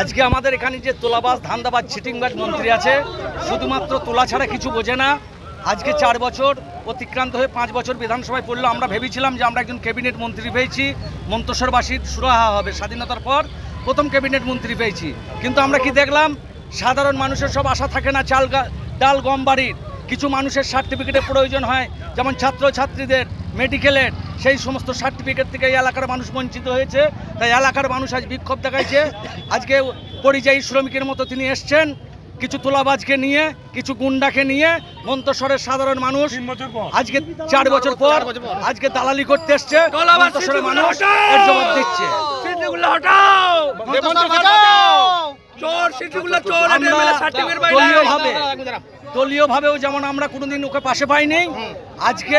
আজকে আমাদের এখানে যে তোলাবাস ধান্দাবাজ চিটিংবাজ মন্ত্রী আছে, শুধুমাত্র তোলা ছাড়া কিছু বোঝে না। আজকে চার বছর অতিক্রান্ত হয়ে পাঁচ বছর বিধানসভায় পড়ল। আমরা ভেবেছিলাম যে আমরা একজন ক্যাবিনেট মন্ত্রী পেয়েছি মন্তসরবাসীর সুরাহা হবে স্বাধীনতার পর প্রথম ক্যাবিনেট মন্ত্রী পেয়েছি। কিন্তু আমরা কি দেখলাম? সাধারণ মানুষের সব আশা থাকে না, চাল ডাল গম বাড়ির। কিছু মানুষের সার্টিফিকেটের প্রয়োজন হয়, যেমন ছাত্রছাত্রীদের। মেডিকেলের সেই সমস্ত সার্টিফিকেট থেকে এই এলাকার মানুষ বঞ্চিত হয়েছে। তাই এলাকার মানুষ আজ বিক্ষোভ দেখাইছে। আজকে পরিযায়ী শ্রমিকের মতো তিনি এসছেন। কিছু তোলাবাজকে নিয়ে কিছু গুন্ডাকে নিয়ে মন্তসরের সাধারণ মানুষ আজকে চার বছর পর আজকে দালালি করতে এসছে। মানুষ এর জবাব দিচ্ছে। দলীয়ভাবেও যেমন আমরা কোনোদিন ওকে পাশে পাইনি আজকে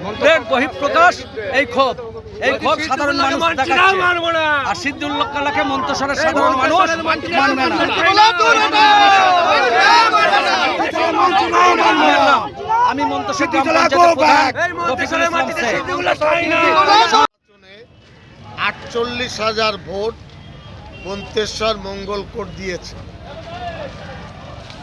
বহিঃপ্রকাশ এই ক্ষোভ এই ক্ষোভ সাধারণ মানুষ দেখাচ্ছে আর সিদ্দুল্লাহ কালাকে মন্তসরের সাধারণ মানুষ মানবে না আমি মন্তসর আটচল্লিশ হাজার ভোট মন্তেশ্বর মঙ্গলকোট দিয়েছে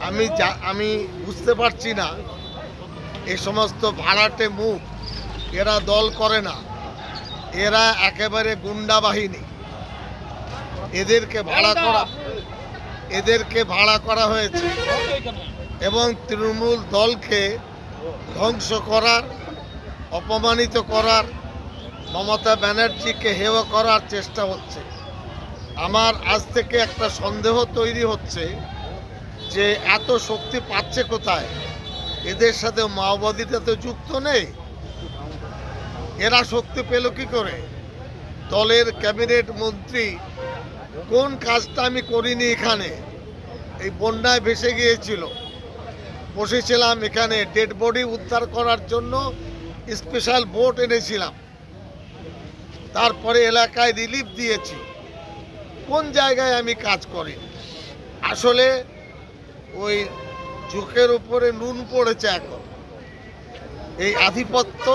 আমি যা- আমি বুঝতে পারছি না এই সমস্ত ভাড়াটে মুখ এরা দল করে না। এরা একেবারে গুন্ডা বাহিনী। এদেরকে ভাড়া করা এদেরকে ভাড়া করা হয়েছে এবং তৃণমূল দলকে ধ্বংস করার অপমানিত করার মমতা ব্যানার্জিকে হেয় করার চেষ্টা হচ্ছে। আমার আজ থেকে একটা সন্দেহ তৈরি হচ্ছে যে এত শক্তি পাচ্ছে কোথায়? এদের সাথে মাওবাদীটা তো যুক্ত নেই। এরা শক্তি পেল কি করে? দলের ক্যাবিনেট মন্ত্রী, কোন কাজটা আমি করিনি এখানে? এই বন্যায় ভেসে গিয়েছিল। বসেছিলাম এখানে ডেড বডি উদ্ধার করার জন্য স্পেশাল বোট এনেছিলাম। তারপরে এলাকায় রিলিফ দিয়েছি। কোন জায়গায় আমি কাজ করি আসলে ওই চোখের উপরে নুন পড়েছে এখন। এই আধিপত্য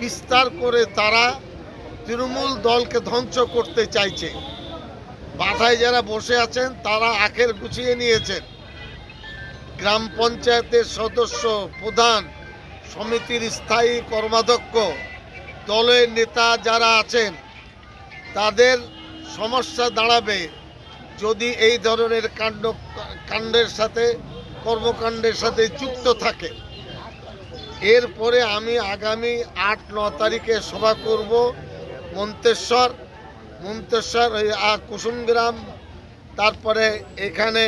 বিস্তার করে তারা তৃণমূল দলকে ধ্বংস করতে চাইছে। মাথায় যারা বসে আছেন, তারা আখের গুছিয়ে নিয়েছেন। গ্রাম পঞ্চায়েতের সদস্য, প্রধান, সমিতির স্থায়ী কর্মাধ্যক্ষ, দলের নেতা যারা আছেন, তাদের সমস্যা দাঁড়াবে যদি এই ধরনের কাণ্ড, কাণ্ডের সাথে, কর্মকাণ্ডের সাথে যুক্ত থাকে। এরপরে আমি আগামী আট, ন তারিখে সভা করব মন্তেশ্বর। মন্তেশ্বর ওই কুসুমগ্রাম, তারপরে এখানে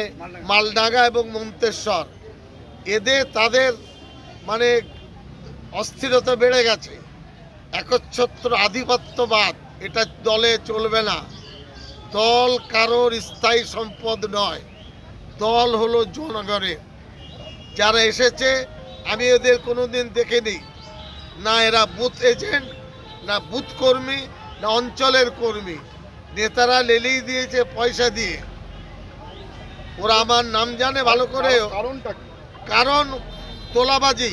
মালডাঙ্গা এবং মন্তেশ্বর। এদের, তাদের মানে অস্থিরতা বেড়ে গেছে। একচ্ছত্র আধিপত্যবাদ, এটা দলে চলবে না। দল কারোর স্থায়ী সম্পদ নয়। দল হলো জনগণের। যারা এসেছে আমি এদের কোনোদিন দেখিনি। না এরা বুথ এজেন্ট না বুথ কর্মী না অঞ্চলের কর্মী। নেতারা লেলিয়ে দিয়েছে পয়সা দিয়ে। ওরা আমার নাম জানে ভালো করে। কারণটা কারণ তোলাবাজি।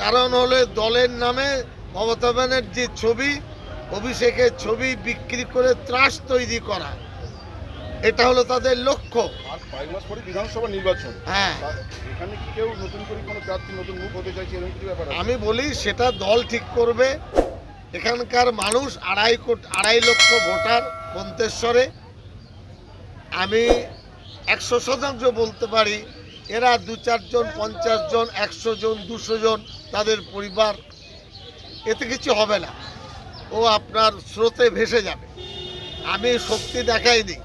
কারণ হলো দলের নামে মমতা ব্যানার্জির ছবি অভিষেকের ছবি বিক্রি করে ত্রাস তৈরি করা। এটা হলো তাদের লক্ষ্য। আর কয়েক মাস পরে বিধানসভা নির্বাচন। হ্যাঁ। এখানে কি কেউ নতুন করে কোনো প্রার্থী নতুন মুখ হতে চাইছে এরকম কিছু ব্যাপার আমি বলি সেটা দল ঠিক করবে। এখানকার মানুষ আড়াই কোটি আড়াই লক্ষ ভোটার মন্তেশ্বরে আমি একশো শতাংশ বলতে পারি এরা দু চারজন পঞ্চাশ জন একশো জন দুশো জন তাদের পরিবার। এতে কিছু হবে না। ও আপনার স্রোতে ভেসে যাবে। আমি শক্তি দেখাইনি।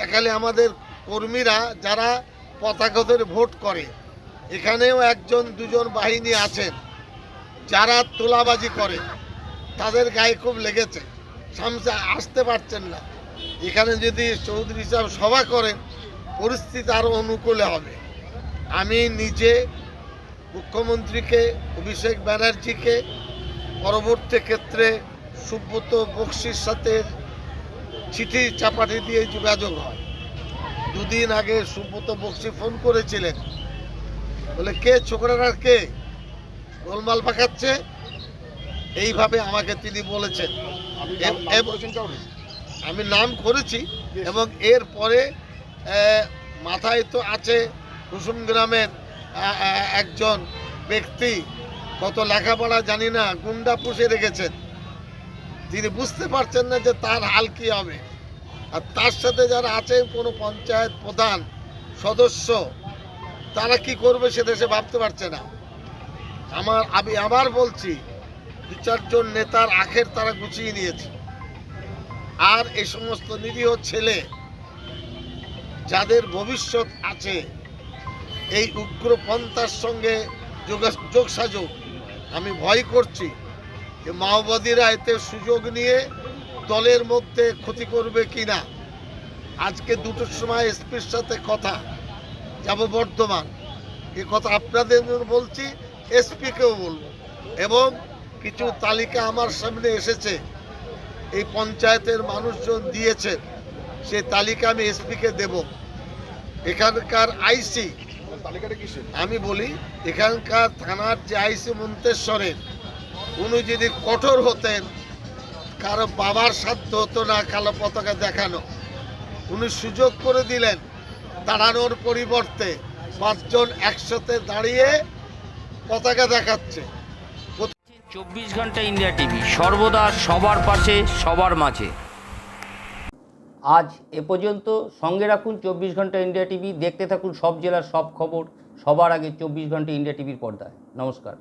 দেখালে আমাদের কর্মীরা যারা পতাকা ধরে ভোট করে, এখানেও একজন, দুজন বাহিনী আছেন, যারা তোলাবাজি করে, তাদের গায়ে খুব লেগেছে। সামনে আসতে পারছেন না। এখানে যদি চৌধুরী সাহেব সভা করেন, পরিস্থিতি আরও অনুকূলে হবে। আমি নিজে মুখ্যমন্ত্রীকে, অভিষেক ব্যানার্জিকে, পরবর্তী ক্ষেত্রে সুব্রত বক্সির সাথে চিঠি চাপাটি দিয়ে যোগাযোগ হয়। দুদিন আগে সুব্রত বক্সি ফোন করেছিলেন। বলে কে? ছোকরার কে? গোলমাল পাকাচ্ছে? এইভাবে আমাকে তিনি বলেছেন। আমি নাম করেছি এবং এর পরে মাথায় তো আছে কুসুম গ্রামের একজন ব্যক্তি। কত লেখাপড়া জানি না গুন্ডা পুষে রেখেছেন। তিনি বুঝতে পারছেন না যে তার হাল কি হবে। আর তার সাথে যারা আছেন, কোনো পঞ্চায়েত প্রধান সদস্য, তারা কি করবে সেটা সে ভাবতে পারছে না। আমার, আমি আবার বলছি, দু চারজন নেতার আখের তারা গুছিয়ে নিয়েছে। আর এই সমস্ত নিরীহ ছেলে যাদের ভবিষ্যৎ আছে, এই উগ্রপন্থার সঙ্গে যোগা- যোগসাযোগ আমি ভয় করছি। মাওবাদীরা এতে সুযোগ নিয়ে দলের মধ্যে ক্ষতি করবে কিনা আজকে দুটোর সময় এসপির সাথে কথা যাব বর্ধমান। এ কথা আপনাদের বলছি এসপিকেও বলব। এবং কিছু তালিকা আমার সামনে এসেছে এই পঞ্চায়েতের মানুষজন দিয়েছে সে তালিকা আমি এসপিকে দেব। এখানকার আইসি আমি বলি এখানকার থানার যে আইসি মন্তেশ্বরের উনি যদি কঠোর হতেন কারও বাবার সাধ্য হতো না কালো পতাকা দেখানো। উনি সুযোগ করে দিলেন দাঁড়ানোর পরিবর্তে পাঁচজন একসাথে দাঁড়িয়ে পতাকা দেখাচ্ছে। চব্বিশ ঘণ্টা ইন্ডিয়া টিভি সর্বদা সবার পাশে সবার মাঝে। আজ এ পর্যন্ত সঙ্গে রাখুন চব্বিশ ঘণ্টা ইন্ডিয়া টিভি দেখতে থাকুন সব জেলার সব খবর সবার আগে চব্বিশ ঘণ্টা ইন্ডিয়া টিভির পর্দায়। নমস্কার।